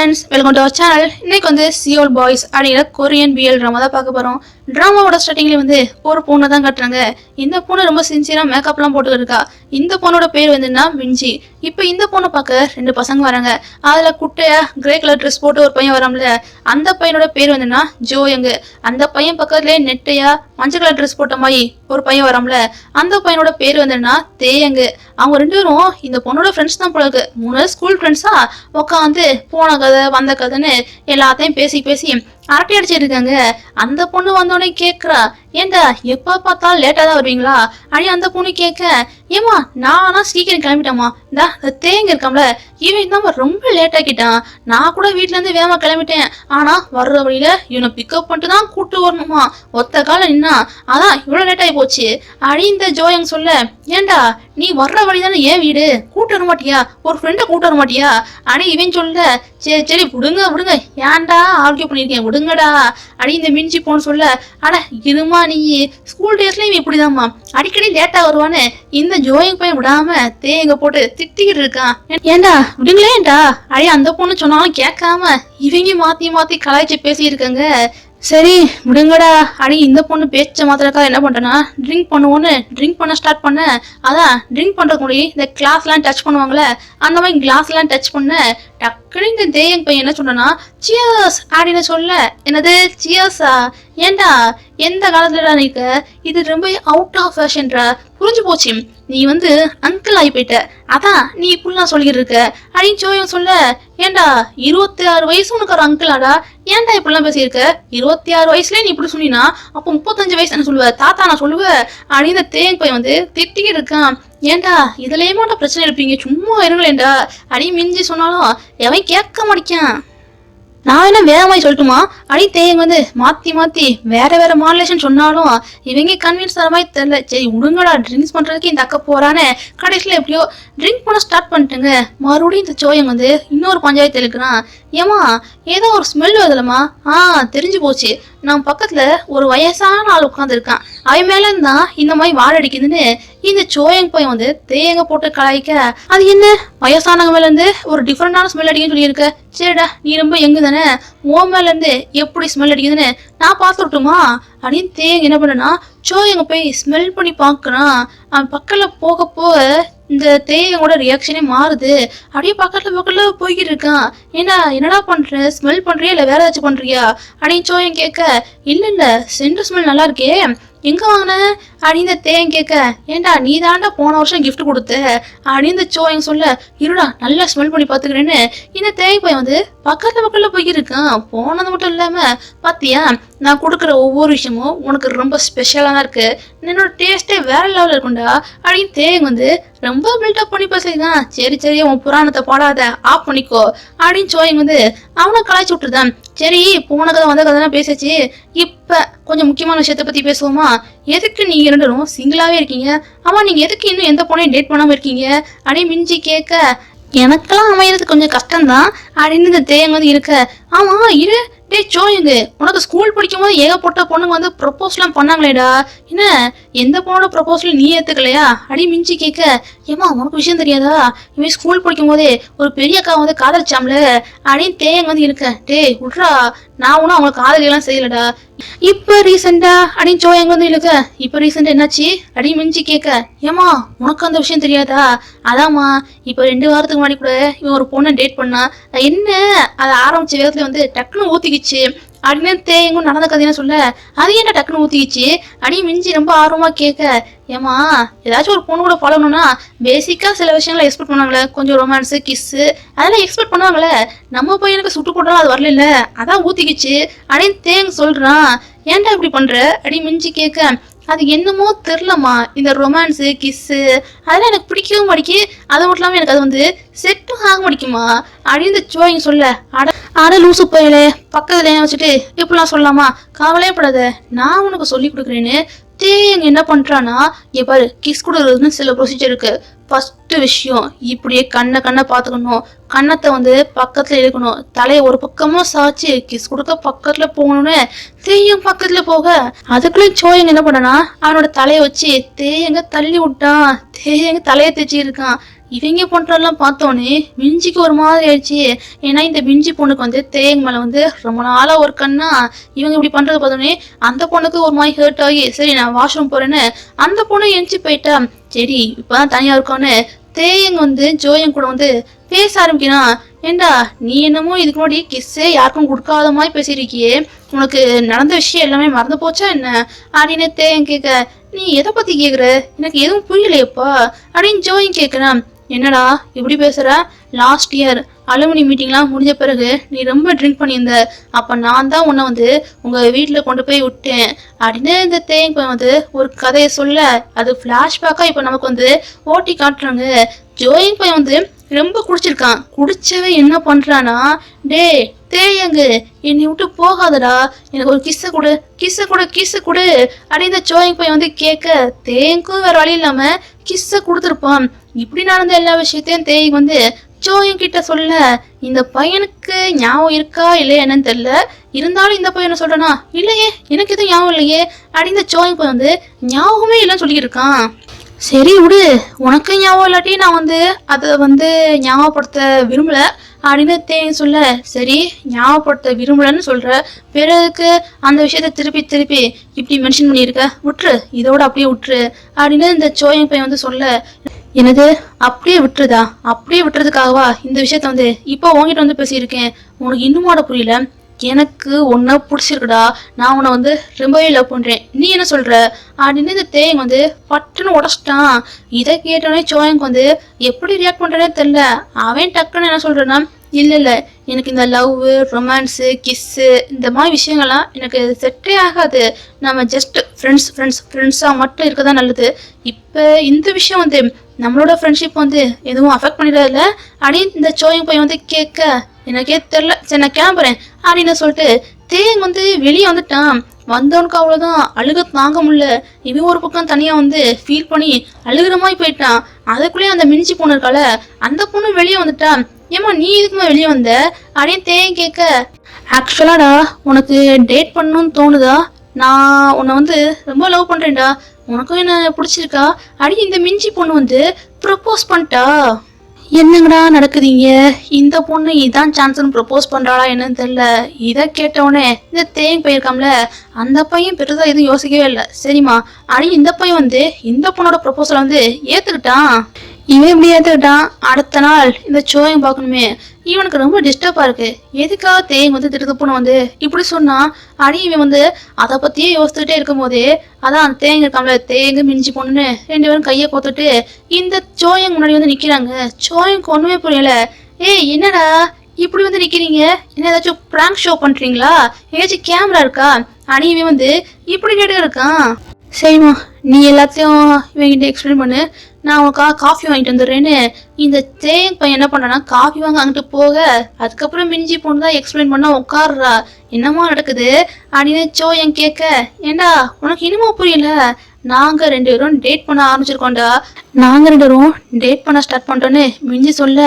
Friends welcome to our channel இன்னைக்கு வந்து Seoul boys அப்படிங்கிற கொரியன் பிஎல் ட்ராமா தான் பார்க்க போகிறோம் ட்ராமாவோட ஸ்டார்டிங்ல வந்து ஒரு பூனை தான் கட்டுறாங்க. இந்த பொண்ணு ரொம்ப சின்சியராக மேக்கப்லாம் போட்டுக்கிட்டு இருக்கா. இந்த பொண்ணோட பேர் வந்துன்னா மிஞ்சி இப்போ இந்த பொண்ணை பார்க்க ரெண்டு பசங்க வராங்க. அதில் குட்டையா கிரே கலர் ட்ரெஸ் போட்டு ஒரு பையன் வராமல அந்த பையனோட பேர் வந்துன்னா ஜோயங்கு அந்த பையன் பக்கத்துலேயே நெட்டையா மஞ்சள் கலர் ட்ரெஸ் போட்ட மாதிரி ஒரு பையன் வராமல அந்த பையனோட பேர் வந்துன்னா தேயங்கு அவங்க ரெண்டு பேரும் இந்த பொண்ணோட ஃப்ரெண்ட்ஸ் தான் போல இருக்கு. மூணு ஸ்கூல் ஃப்ரெண்ட்ஸா உட்காந்து போனாங்க. கதை வந்த கதைன்னு எல்லாத்தையும் பேசி பேசி அரட்டை அடிச்சிட்டு இருக்காங்க அந்த பொண்ணு வந்தோடனே கேக்குறா ஏண்டா எப்ப பார்த்தாலும் லேட்டா தான் வருவீங்களா? அடி அந்த பொண்ணு கேட்க ஏமா நானா சீக்கிரம் கிளம்பிட்டேம்மா. இந்தா இந்த தேங்க இருக்காம்ல இவன் தான் ரொம்ப லேட் ஆக்கிட்டான். நான் கூட வீட்ல இருந்து வேகமா கிளம்பிட்டேன். ஆனா வர்ற வழியில இவனை பிக்கப் பண்ணிட்டு தான் கூட்டு வரணுமா? ஒத்த கால நின்னா அதான் இவ்வளவு லேட் ஆகி போச்சு. அடி இந்த ஜோயங் சொல்ல ஏண்டா நீ வர்ற வழி தானே ஏன் வீடு? கூட்டு வர மாட்டியா? ஒரு ஃப்ரெண்டை கூட்டு வர மாட்டியா? அடி இவன் சொல்ல சரி சரி விடுங்க விடுங்க. ஏன்டா ஆர்கியூ பண்ணியிருக்கேன் விடுங்கடா அடி இந்த மிஞ்சி போன்னு சொல்ல. அட இதுமா நீ. ஸ்கூல் டேஸ்லயும் இப்படிதாம்மா. அடிக்கடி லேட்டா வருவான்னு இந்த ஜோயிங் பையன் விடாம தேங்க போட்டு திட்டிக்கிட்டு இருக்கான். ஏண்டா விடுங்களேன்டா. அடி அந்த பொண்ணு சொன்னாலும் கேட்காம இவங்க மாத்தி மாத்தி கலாய்ச்சி பேசியிருக்காங்க. சரி விடுங்கடா. அடி இந்த பொண்ணு பேச்ச மாத்திரக்கா என்ன பண்ணுறேன்னா ட்ரிங்க் பண்ணுவோன்னு ட்ரிங்க் பண்ண ஸ்டார்ட் பண்ண அதான் ட்ரிங்க் பண்றதுக்கு முன்னாடி இந்த கிளாஸ்லாம் டச் பண்ணுவாங்களே அந்த மாதிரி கிளாஸ்லாம் டச் பண்ண டக்குனு இந்த தேயங் பையன் என்ன சொன்னா சியர்ஸ் அப்படின்னு சொல்ல. என்னது? சியர்ஸா ஏண்டா எந்த காலத்துலடா நீக்க? இது ரொம்ப அவுட் ஆஃப் ஃபேஷன்டா புரிஞ்சு போச்சு. நீ வந்து அங்கிள் ஆகி போயிட்ட. அதான் நீ இப்படிலாம் சொல்லிக்கிட்டு இருக்க அப்படின்னு சோயம் சொல்ல. ஏண்டா இருபத்தி ஆறு வயசு உனக்கு ஒரு அங்கிளாடா ஏன்டா இப்படிலாம் பேசியிருக்க? இருபத்தி ஆறு வயசுல நீ இப்படி சொன்னீங்கன்னா அப்போ முப்பத்தஞ்சு வயசு என்ன சொல்லுவ? தாத்தா நான் சொல்லுவேன் அப்படின்னு இந்த தேங் பையன் வந்து திட்டிக்கிட்டு இருக்கான். ஏன்டா இதுலயே மாட்டா பிரச்சனை இருப்பீங்க சும்மா இருங்களேன்டா. அப்படின்னு மிஞ்சி சொன்னாலும் எவன் கேட்க மாட்டேக்கான் நான் என்ன வேற மாதிரி சொல்லட்டுமா? அடி வந்து மாத்தி மாத்தி வேற வேற மாடலேஷன் சொன்னாலும் இவங்க கன்வின்ஸ் ஆகிற மாதிரி தெரியல. சரி விடுங்கடா ட்ரிங்க்ஸ் பண்றதுக்கு இந்த அக்கா போறானே. கடைசியில் எப்படியோ ட்ரிங்க் பண்ண ஸ்டார்ட் பண்ணிட்டுங்க. மறுபடியும் இந்த சோயம் வந்து இன்னொரு பஞ்சாயத்து இருக்கிறான் ஏமா ஏதோ ஒரு ஸ்மெல் வருதுலம்மா. ஆ தெரிஞ்சு போச்சு. நான் பக்கத்துல ஒரு வயசான ஆள் உட்காந்துருக்கான் அவன் மேலே தான் இந்த மாதிரி வாழ அடிக்குதுன்னு இந்த சோயங் பையன் வந்து தேங்க போட்டு கலாய்க்க. அது என்ன? வயசானவங்க மேல இருந்து ஒரு டிஃப்ரெண்டான ஸ்மெல் அடிக்குன்னு சொல்லியிருக்க. சரிடா நீ ரொம்ப எங்கு தானே? உன் மேல இருந்து எப்படி ஸ்மெல் அடிக்குதுன்னு நான் பார்த்துட்டுமா அப்படின்னு தேங்க என்ன பண்ணனா சோயங்க போய் ஸ்மெல் பண்ணி பார்க்குறான். அவன் பக்கத்தில் போக போக இந்த தேயங்கோட ரியாக்ஷனே மாறுது. அப்படியே பக்கத்துல பக்கத்துல போய்கிட்டு இருக்கான். ஏன்னா என்னடா பண்ற? ஸ்மெல் பண்றியா இல்ல வேற ஏதாச்சும் பண்றியா? அப்படின்னு சோயம் கேட்க இல்ல இல்ல சென்ட் ஸ்மெல் நல்லா இருக்கே. எங்க வாங்கின? அப்படின்னு தேன் கேட்க ஏன்டா நீ தாண்டா போன வருஷம் கிஃப்ட் கொடுத்த? அப்படின்னு சோ எங்க சொல்ல இருடா நல்லா ஸ்மெல் பண்ணி பாத்துக்கிறேன்னு. இந்த தேய் பையன் வந்து பக்கத்துல பக்கத்துல போயிருக்கான் இருக்கான் போனது மட்டும் இல்லாம பாத்தியா நான் கொடுக்குற ஒவ்வொரு விஷயமும் உனக்கு ரொம்ப ஸ்பெஷலாக தான் இருக்கு. என்னோட டேஸ்டே வேற லெவலில் இருக்கும்டா. அப்படின்னு தேங்க வந்து ரொம்ப பில்டப் பண்ணி பேசுறான் சரி சரி உன் புராணத்தை பாடாத. ஆஃப் பண்ணிக்கோ. அப்படின்னு சோயிங் வந்து அவனை கலாய்ச்சி விட்டுருதான். சரி போன கதை வந்த கதை பேசிச்சு. இப்ப கொஞ்சம் முக்கியமான விஷயத்தை பத்தி பேசுவோமா? எதுக்கு நீங்க ரெண்டும் சிங்கிளாவே இருக்கீங்க? ஆமா நீங்க எதுக்கு இன்னும் எந்த பொண்ணையும் டேட் பண்ணாம இருக்கீங்க? அப்படின்னு மிஞ்சி கேட்க எனக்கெல்லாம் அமையிறது கொஞ்சம் கஷ்டம்தான். அப்படின்னு இந்த தேங்க வந்து இருக்க ஆமா இரு. டேய் சோயங்க உனக்கு ஸ்கூல் படிக்கும் போது ஏகப்பட்ட பொண்ணுங்க வந்து ப்ரொப்போஸ்லாம் பண்ணாங்களேடா. என்ன? எந்த பொண்ணோட ப்ரொப்போசல் நீ ஏத்துக்கலையா? அடி மிஞ்சி கேட்க. ஏமா உனக்கு விஷயம் தெரியாதா? இவன் ஸ்கூல் படிக்கும் போதே ஒரு பெரிய அக்கா வந்து காதலிச்சாம்ல? அப்படின்னு தேங்க வந்து இருக்க டேய் விட்றா. நான் ஒன்றும் அவங்களுக்கு காதலியெல்லாம் செய்யலடா. இப்போ ரீசெண்டா அப்படின்னு சோயங்க வந்து இழுக்க? இப்போ ரீசெண்டா என்னாச்சு? அடி மிஞ்சி கேட்க. ஏமா உனக்கு அந்த விஷயம் தெரியாதா? அதாம்மா இப்போ ரெண்டு வாரத்துக்கு முன்னாடி கூட இவன் ஒரு பொண்ணை டேட் பண்ணா. என்ன அதை ஆரம்பிச்ச வேகத்துல வந்து டக்குன்னு ஊத்திக்கிச்சு. அப்படின்னு தேங்கும் நடந்த கதைன்னு சொல்ல அது என்ன டக்குன்னு ஊத்திக்கிச்சு? அடி மிஞ்சி ரொம்ப ஆர்வமா கேட்க. ஏமா ஏதாச்சும் ஒரு பொண்ணு கூட பழகணும்னா பேசிக்கா சில விஷயங்களை எக்ஸ்பெக்ட் பண்ணுவாங்களே. கொஞ்சம் ரொமான்ஸு கிஸ்ஸு அதெல்லாம் எக்ஸ்பெக்ட் பண்ணுவாங்களே. நம்ம பையனுக்கு சுட்டு போட்டாலும் அது வரல அதான் ஊத்திக்கிச்சு. அப்படின்னு தேங்க சொல்றான்? ஏன்டா இப்படி பண்ற? அடி மிஞ்சி கேட்க. அது என்னமோ தெரிலம்மா இந்த ரொமான்ஸு கிஸ்ஸு அதெல்லாம் எனக்கு பிடிக்கவும் மாடிக்கு அது மட்டும் இல்லாமல் எனக்கு அது வந்து செட்டும் ஆக மாடிக்குமா அப்படின்னு இந்த சொல்ல. அட அட லூசு போயிலே பக்கத்துல ஏன் வச்சுட்டு இப்படிலாம் சொல்லலாமா? கவலையே படாத. நான் உனக்கு சொல்லி கொடுக்குறேன்னு தேங்க என்ன பண்ணுறான்னா என் பாரு கிஸ் கொடுக்குறதுன்னு சில ப்ரொசீஜர் இருக்கு. ஃபஸ்ட்டு விஷயம் இப்படியே கண்ணை கண்ணை பார்த்துக்கணும். கன்னத்தை வந்து பக்கத்தில் எடுக்கணும் தலையை ஒரு பக்கமாக சாய்ச்சி கிஸ் கொடுக்க பக்கத்தில் போகணும்னு தேயம் பக்கத்தில் போக. அதுக்குள்ளேயும் சோயங்க என்ன பண்ணனா அவனோட தலையை வச்சு தேயங்க தள்ளி விட்டான். தேயங்க தலையை தேய்ச்சி இருக்கான் இவங்க பண்ணுறதெல்லாம் பார்த்தோன்னே மிஞ்சிக்கு ஒரு மாதிரி ஆயிடுச்சு. ஏன்னா இந்த மிஞ்சி பொண்ணுக்கு வந்து தேயங்க மேலே வந்து ரொம்ப நாளாக ஒரு கண்ணா. இவங்க இப்படி பண்ணுறது பார்த்தோன்னே அந்த பொண்ணுக்கு ஒரு மாதிரி ஹர்ட் ஆகி சரி நான் வாஷ்ரூம் போகிறேன்னு அந்த பொண்ணு எழுச்சி போயிட்டா. சரி இப்பதான் தனியா இருக்கோன்னு தேயங்க வந்து ஜோயங் கூட வந்து பேச ஆரம்பிக்கிறான் ஏண்டா நீ என்னமோ இதுக்கு முன்னாடி கிஸ்ஸே யாருக்கும் கொடுக்காத மாதிரி பேசியிருக்கியே. உனக்கு நடந்த விஷயம் எல்லாமே மறந்து போச்சா என்ன? அப்படின்னு தேயங் கேட்க நீ எதை பத்தி கேக்குற? எனக்கு எதுவும் புரியலையப்பா. அப்படின்னு ஜோயும் கேட்கிறான் என்னடா இப்படி பேசுகிற லாஸ்ட் இயர் அலுமினி மீட்டிங்லாம் முடிஞ்ச பிறகு நீ ரொம்ப ட்ரிங்க் பண்ணியிருந்த. அப்போ நான் தான் உன்னை வந்து உங்கள் வீட்டில் கொண்டு போய் விட்டேன். அப்படின்னு இந்த தேங்க வந்து ஒரு கதையை சொல்ல அது ஃப்ளாஷ்பேக்காக இப்போ நமக்கு வந்து ஓட்டி காட்டுறாங்க. ஜோயிங் பையன் வந்து ரொம்ப குடிச்சிருக்கான். குடிச்சவன் என்ன பண்ணுறானா டேய் தேயங்கு என்னை விட்டு போகாதடா. எனக்கு ஒரு கிஸ்ஸை கொடு கிஸ்ஸை கொடு கிஸ்ஸை கொடு. அப்படின்னு இந்த ஜோயிங் பையன் வந்து கேட்க தேங்கும் வேற வழி இல்லாமல் கிஸ்ஸை கொடுத்துருப்பான். இப்படி நடந்த எல்லா விஷயத்தையும் தேய் வந்து ஜோயும் கிட்ட சொல்ல இந்த பையனுக்கு ஞாபகம் இருக்கா இல்லையா என்னன்னு தெரியல. இருந்தாலும் இந்த பையனை சொல்றனா இல்லையே எனக்கு எதுவும் ஞாபகம் இல்லையே அப்படின்னு இந்த ஜோயும் பையன் வந்து ஞாபகமே இல்லைன்னு சொல்லிட்டு இருக்கான் சரி விடு உனக்கு ஞாபகம் இல்லாட்டி நான் வந்து அதை வந்து ஞாபகப்படுத்த விரும்பல அப்படின்னு தேங்க சொல்ல சரி ஞாபகப்படுத்த விரும்பலன்னு சொல்ற. பிறகு அந்த விஷயத்த திருப்பி திருப்பி இப்படி மென்ஷன் பண்ணியிருக்க? விட்டுரு இதோட அப்படியே விட்டுரு அப்படின்னு இந்த சோயம் பையன் வந்து சொல்ல என்னது? அப்படியே விட்டுருதா அப்படியே விட்டுறதுக்காகவா? இந்த விஷயத்த வந்து இப்போ உங்ககிட்ட வந்து பேசியிருக்கேன். உனக்கு இன்னுமாட புரியல. எனக்கு உன்னை பிடிச்சிருக்குடா. நான் உன்னை வந்து ரொம்பவே லவ் பண்ணுறேன் நீ என்ன சொல்கிற அப்படின்னு இந்த தேங் வந்து பட்டுன்னு உடச்சிட்டான். இதை கேட்டோடனே சோயங்க வந்து எப்படி ரியாக்ட் பண்ணுறனே தெரில அவன் டக்குன்னு என்ன சொல்கிறேன்னா இல்லை இல்லை. எனக்கு இந்த லவ் ரொமான்ஸு கிஸ்ஸு இந்த மாதிரி விஷயங்கள்லாம் எனக்கு செட்டே ஆகாது. நம்ம ஜஸ்ட் ஃப்ரெண்ட்ஸ் ஃப்ரெண்ட்ஸ் ஃப்ரெண்ட்ஸாக மட்டும் இருக்க தான் நல்லது. இப்போ இந்த விஷயம் வந்து நம்மளோட ஃப்ரெண்ட்ஷிப் வந்து எதுவும் அஃபெக்ட் பண்ணிடாதுல அப்படின்னு இந்த சோயங் பையன் வந்து கேட்க. எனக்கே தெரில. சரி நான் கிளம்புறேன். அப்படின்னு சொல்லிட்டு தேங் வந்து வெளியே வந்துட்டான். வந்தவனுக்கு அவ்வளோதான் அழுக தாங்க முடியல. இவன் ஒரு பக்கம் தனியாக வந்து ஃபீல் பண்ணி அழுகிற மாதிரி போயிட்டான். அதுக்குள்ளேயே அந்த மிஞ்சி பொண்ணு இருக்கால அந்த பொண்ணு வெளியே வந்துட்டான் ஏம்மா நீ இதுக்குமா வெளியே வந்த? அப்படின்னு தேன் கேட்க. ஆக்சுவலாடா உனக்கு டேட் பண்ணணும்னு தோணுதா? நான் உன்னை வந்து ரொம்ப லவ் பண்ணுறேன்டா உனக்கும் என்ன பிடிச்சிருக்கா? அடி இந்த மிஞ்சி பொண்ணு வந்து ப்ரப்போஸ் பண்ணிட்டா. என்னங்கடா நடக்குதுங்க? இந்த பொண்ணு இதான் சான்ஸ்னு ப்ரப்போஸ் பண்றாளா என்னன்னு தெரியல. இதை கேட்டவுடனே இந்த தேங் போயிருக்காம்ல அந்த பையன் பெருசா எதுவும் யோசிக்கவே இல்லை. சரிம்மா அடி இந்த பையன் வந்து இந்த பொண்ணோட ப்ரப்போசலை வந்து ஏத்துக்கிட்டான். இவன் இப்படி ஏத்துக்கிட்டான்? அடுத்த நாள் இந்த ஷோயும் பார்க்கணுமே. இவனுக்கு ரொம்ப டிஸ்டர்பா இருக்கு. எதுக்காக தேங் வந்து திருத்த வந்து இப்படி சொன்னா? அடி இவன் வந்து அதை பத்தியே யோசிச்சுட்டே இருக்கும் போதே அதான் அந்த தேங்க இருக்காமல தேங்க மிஞ்சி பொண்ணுன்னு ரெண்டு பேரும் கையை கோத்துட்டு இந்த சோயங் முன்னாடி வந்து நிக்கிறாங்க. சோயங்க்கு ஒண்ணுமே புரியல. ஏய் என்னடா? இப்படி வந்து நிக்கிறீங்க? என்ன ஏதாச்சும் பிராங்க் ஷோ பண்றீங்களா? ஏதாச்சும் கேமரா இருக்கா? அடி வந்து இப்படி கேட்டு இருக்கான். சரிம்மா நீ எல்லாத்தையும் இவங்கிட்ட எக்ஸ்பிளைன் பண்ணு. நான் உங்களுக்காக காஃபி வாங்கிட்டு வந்துடுறேன்னு இந்த தேங் பையன் என்ன பண்ணானா காஃபி வாங்க அங்கிட்டு போக. அதுக்கப்புறம் மிஞ்சி பொண்ணு தான் எக்ஸ்பிளைன் பண்ணா உட்காருறா. என்னமோ நடக்குது? அப்படின்னு சோ என் கேட்க ஏண்டா உனக்கு இனிமே புரியல? நாங்க ரெண்டு பேரும் டேட் பண்ண ஆரம்பிச்சிருக்கோம்டா. நாங்க ரெண்டு பேரும் டேட் பண்ண ஸ்டார்ட் பண்ணிட்டோன்னு மிஞ்சி சொல்ல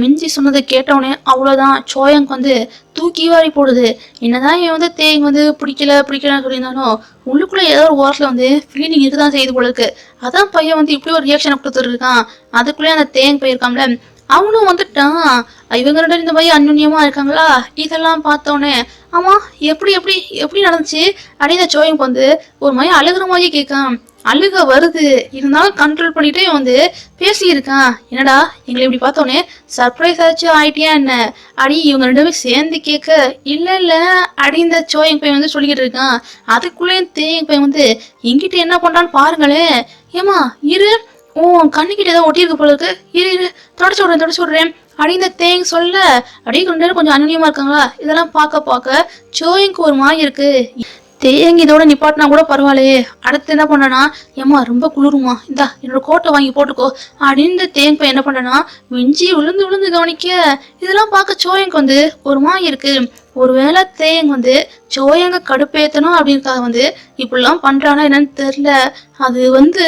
மிஞ்சி சொன்னதை கேட்டவுடனே அவ்வளோதான் சோயங்க் வந்து தூக்கி வாரி போடுது. என்னதான் இவன் வந்து தேங்க வந்து பிடிக்கல பிடிக்கலன்னு சொல்லியிருந்தாலும் உள்ளுக்குள்ள ஏதோ ஒரு ஓரத்தில் வந்து ஃபீலிங் இருக்குதான் செய்யுது போல இருக்கு. அதான் பையன் வந்து இப்படி ஒரு ரியாக்ஷனை கொடுத்துருக்கான் அதுக்குள்ளேயே அந்த தேங் போயிருக்கான்ல அவனும் வந்துட்டான். இவங்க ரெண்டு இந்த மாதிரி அந்யுன்யமா இருக்காங்களா? இதெல்லாம் பார்த்தோன்னே ஆமா எப்படி எப்படி எப்படி நடந்துச்சு? அப்படின்னு சோயம் வந்து ஒரு மாதிரி அழுகுற மாதிரி கேட்கான். அழுக வருது. இருந்தாலும் கண்ட்ரோல் பண்ணிட்டே வந்து பேசியிருக்கான். என்னடா எங்களை இப்படி பார்த்தோன்னே சர்ப்ரைஸ் ஆச்சும் ஆயிட்டியா என்ன? அடி இவங்க ரெண்டு பேரும் சேர்ந்து கேட்க இல்ல இல்ல அடி இந்த சோயங் பையன் வந்து சொல்லிக்கிட்டு இருக்கான். அதுக்குள்ளேயும் தேயங் பையன் வந்து எங்கிட்ட என்ன பண்றான்னு பாருங்களேன். ஏமா இரு ஓ கண்ணுக்கிட்ட ஏதோ ஒட்டியிருக்கு போல இருக்கு. இரு இரு தொடச்சு விடுறேன் தொடச்சு விடுறேன். அப்படின்னு இந்த தேங் சொல்ல. அப்படியே கொஞ்ச நேரம் கொஞ்சம் அனுநியமா இருக்காங்களா? இதெல்லாம் பார்க்க பார்க்க சோயிங்க்கு ஒரு மாதிரி இருக்கு. தேங்கி இதோட நிப்பாட்டினா கூட பரவாயில்லையே. அடுத்து என்ன பண்ணனா ஏம்மா ரொம்ப குளிருமா? இந்தா என்னோட கோட்டை வாங்கி போட்டுக்கோ. அப்படின்னு இந்த தேங்க போய் என்ன பண்ணனா மிஞ்சி விழுந்து விழுந்து கவனிக்க. இதெல்லாம் பார்க்க சோயங்க்கு வந்து ஒரு மாதிரி இருக்கு. ஒருவேளை தேயங்க வந்து சோயங்க கடுப்பேத்தணும் அப்படின்றக்காக வந்து இப்படிலாம் பண்றானா என்னன்னு தெரியல. அது வந்து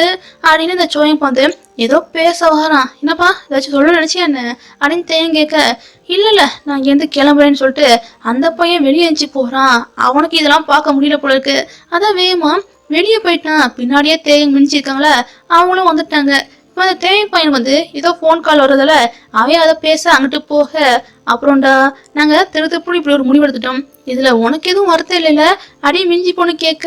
அப்படின்னு இந்த சோயங்க வந்து ஏதோ பேச வரான் என்னப்பா ஏதாச்சும் சொல்ல நினைச்சியா என்ன? அப்படின்னு தேங்க கேட்க இல்ல இல்ல நான் இங்கேருந்து கிளம்புறேன்னு சொல்லிட்டு அந்த பையன் வெளியே எஞ்சி போறான். அவனுக்கு இதெல்லாம் பார்க்க முடியல போல இருக்கு. அதான் வேகமா வெளியே போயிட்டான். பின்னாடியே தேங்க மினிச்சிருக்காங்களா அவங்களும் வந்துட்டாங்க. அந்த தேவை பையன் வந்து ஏதோ ஃபோன் கால் வர்றதால அவன் அதை பேச அங்கிட்டு போக. அப்புறம்டா நாங்கள் திரு திருப்பூர் இப்படி ஒரு முடிவெடுத்துட்டோம் இதில் இதுல உனக்கு எதுவும் வருத்தம் இல்லைல்ல? அடி மிஞ்சி பொண்ணு கேட்க.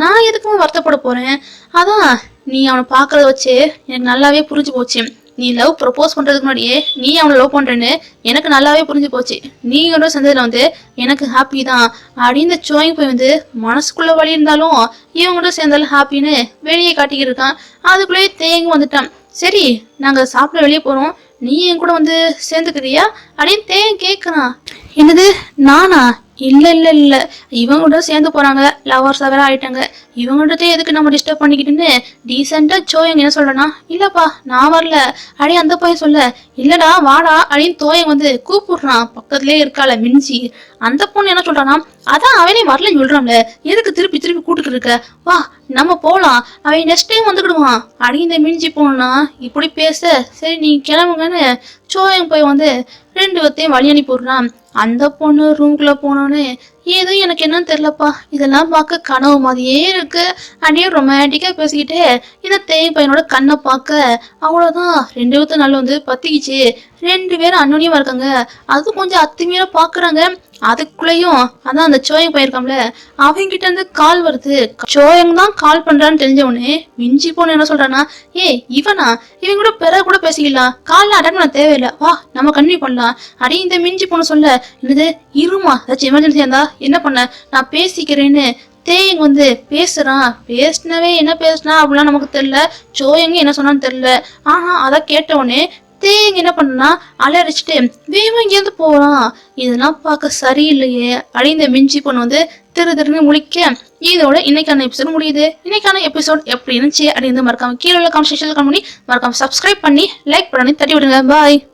நான் எதுக்கும் வருத்தப்பட போறேன்? அதான் நீ அவனை பார்க்கறத வச்சு எனக்கு நல்லாவே புரிஞ்சு போச்சு. நீ லவ் ப்ரப்போஸ் பண்றதுக்கு முன்னாடியே நீ அவனை லவ் பண்றேன்னு எனக்கு நல்லாவே புரிஞ்சு போச்சு. நீங்களோட சந்ததியில வந்து எனக்கு ஹாப்பி தான். அப்படின்னு இந்த சோயிங் போய் வந்து மனசுக்குள்ள வழி இருந்தாலும் இவங்களும் சேர்ந்தாலும் ஹாப்பின்னு வெளியே காட்டிக்கிட்டு இருக்கான். அதுக்குள்ளேயே தேங்கி வந்துட்டான். சரி நாங்கள் சாப்பிட வெளியே போகிறோம் நீ என் கூட வந்து சேர்ந்துக்கிறியா? அப்படின்னு தேன் கேட்குறான் என்னது நானா? இல்லை இல்லை இல்லை. இவங்க கூட சேர்ந்து போகிறாங்க லவர்ஸ் வேற ஆயிட்டாங்க. இவங்கள்ட்ட எதுக்கு நம்ம டிஸ்டர்ப் பண்ணிக்கிட்டுன்னு டீசெண்டாக சோயங் என்ன சொல்கிறேன்னா இல்லைப்பா நான் வரல. அடி அந்த பையன் சொல்ல இல்லைடா வாடா அப்படின்னு தோயங்க வந்து கூப்பிடுறான். பக்கத்துலயே இருக்கால மிஞ்சி அந்த பொண்ணு என்ன சொல்கிறான்னா அதான் அவனே வரலன்னு சொல்கிறான்ல எதுக்கு திருப்பி திருப்பி கூட்டுக்கிட்டு இருக்க? வா நம்ம போலாம். அவன் நெக்ஸ்ட் டைம் வந்துக்கிடுவான். அடிந்த மிஞ்சி போனா இப்படி பேச சரி நீ கிளம்புங்கன்னு சோயங் போய் வந்து ரெண்டு பேர்த்தையும் வழி அனுப்பி விடுறான். அந்த பொண்ணு ரூம்குள்ள போனோன்னு ஏதோ எனக்கு என்னன்னு தெரியலப்பா. இதெல்லாம் பார்க்க கனவு மாதிரியே இருக்கு. அப்படியே ரொமான்டிக்கா பேசிக்கிட்டே இந்த தேய் பையனோட கண்ணை பார்க்க அவ்வளோதான் ரெண்டு பேர்த்தும் நல்ல வந்து பத்திக்கிச்சு. ரெண்டு பேரும் அன்னோனியமா இருக்காங்க. அது கொஞ்சம் அத்துமீற பாக்குறாங்க. அதுக்குள்ளேயும் அதான் அந்த சோயங் போயிருக்காம்ல அவங்க கிட்ட இருந்து கால் வருது. சோயங் தான் கால் பண்றான்னு தெரிஞ்சவனே மிஞ்சி போன என்ன சொல்றானா ஏ இவனா? இவன் கூட பிற கூட பேசிக்கலாம். கால்ல அட்டன் பண்ண தேவையில்லை. வா நம்ம கன்வியூ பண்ணலாம். அடி இந்த மிஞ்சி போன சொல்ல என்னது இருமா? ஏதாச்சும் எமர்ஜென்சியா இருந்தா என்ன பண்ண? நான் பேசிக்கிறேன்னு. தேயங் வந்து பேசுறான். பேசினவே என்ன பேசுனா? அப்படிலாம் நமக்கு தெரியல. சோயங்க என்ன சொன்னான்னு தெரியல. ஆனா அதை கேட்ட உடனே தேயங் என்ன பண்ணா அலறிச்சிட்டு வேகமா இங்கேருந்து போறான். இதெல்லாம் பார்க்க சரியில்லையே. அப்படின்னு மிஞ்சி பொண்ணு வந்து திரு திருன்னு முழிக்க இதோட இன்னைக்கான எபிசோட் முடியுது. இன்னைக்கான எபிசோட் எப்படி இருந்துச்சு அப்படின்னு மறக்காம கீழே உள்ள கான்வர்சேஷன் பண்ணி மறக்காம சப்ஸ்கிரைப் பண்ணி லைக் பண்ணி தட்டி விடுங்க. பாய்